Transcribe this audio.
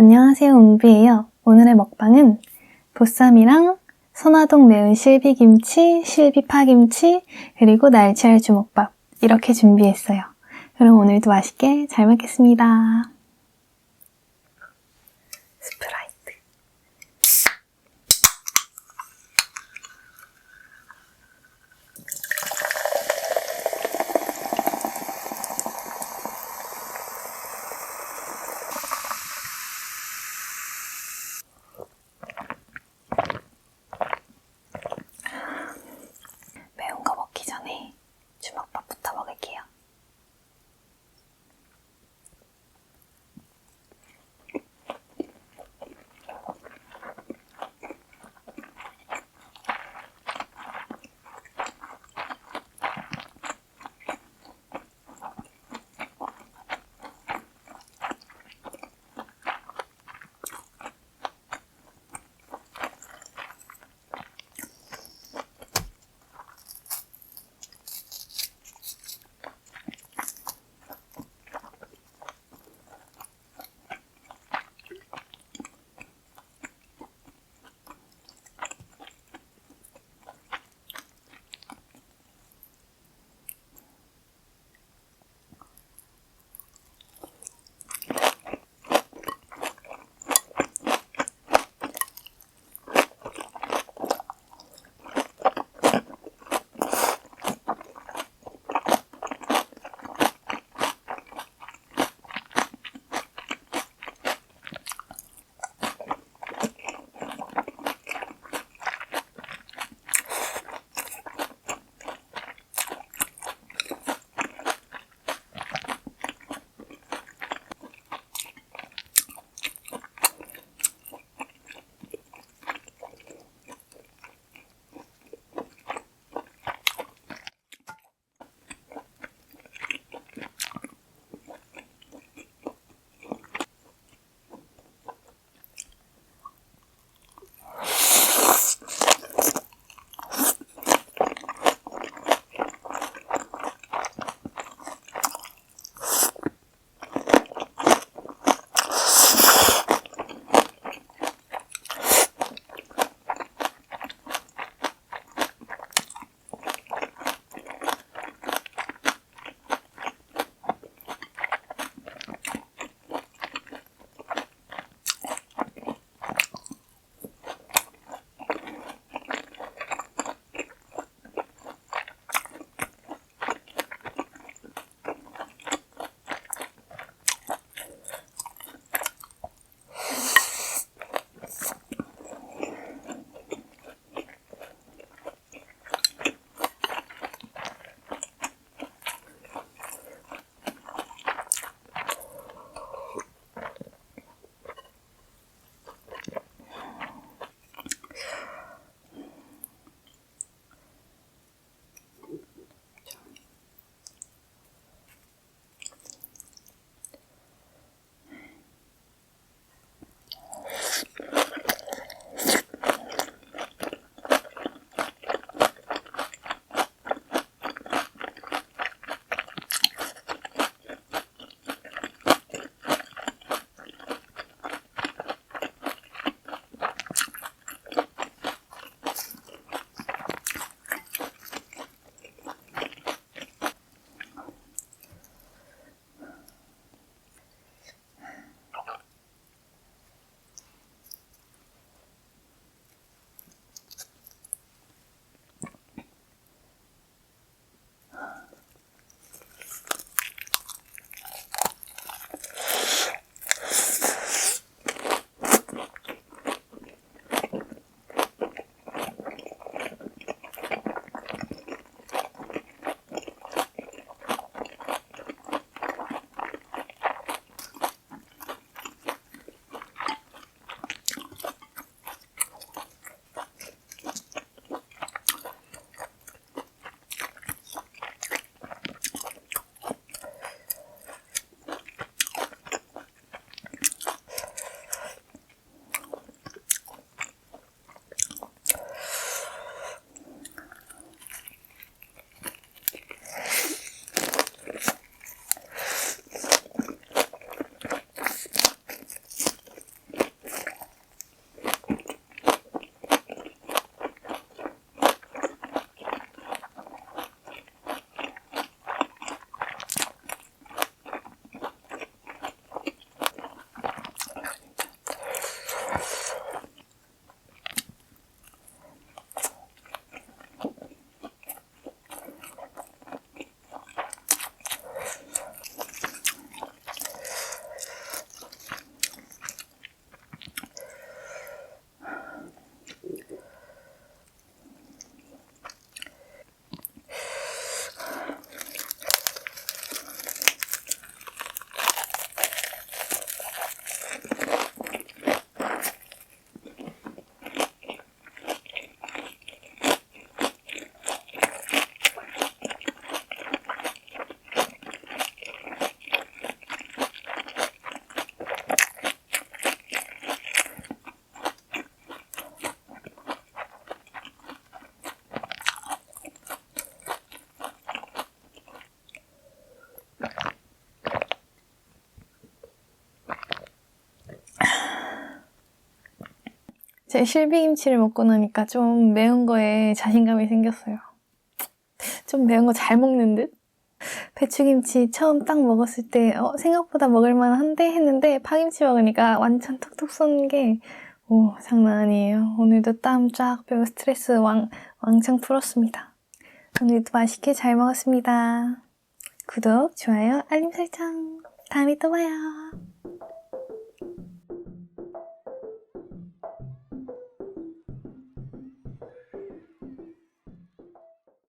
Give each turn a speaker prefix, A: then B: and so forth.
A: 안녕하세요, 웅비예요. 오늘의 먹방은 보쌈이랑 선화동 매운 실비김치, 실비파김치, 그리고 날치알 주먹밥 이렇게 준비했어요. 그럼 오늘도 맛있게 잘 먹겠습니다. 제 실비김치를 먹고 나니까 좀 매운 거에 자신감이 생겼어요. 좀 매운 거 잘 먹는 듯? 배추김치 처음 딱 먹었을 때 어, 생각보다 먹을만 한데 했는데 파김치 먹으니까 완전 톡톡 쏘는 게 오, 장난 아니에요. 오늘도 땀 쫙 빼고 스트레스 왕, 왕창 풀었습니다. 오늘도 맛있게 잘 먹었습니다. 구독, 좋아요, 알림 설정. 다음에 또 봐요.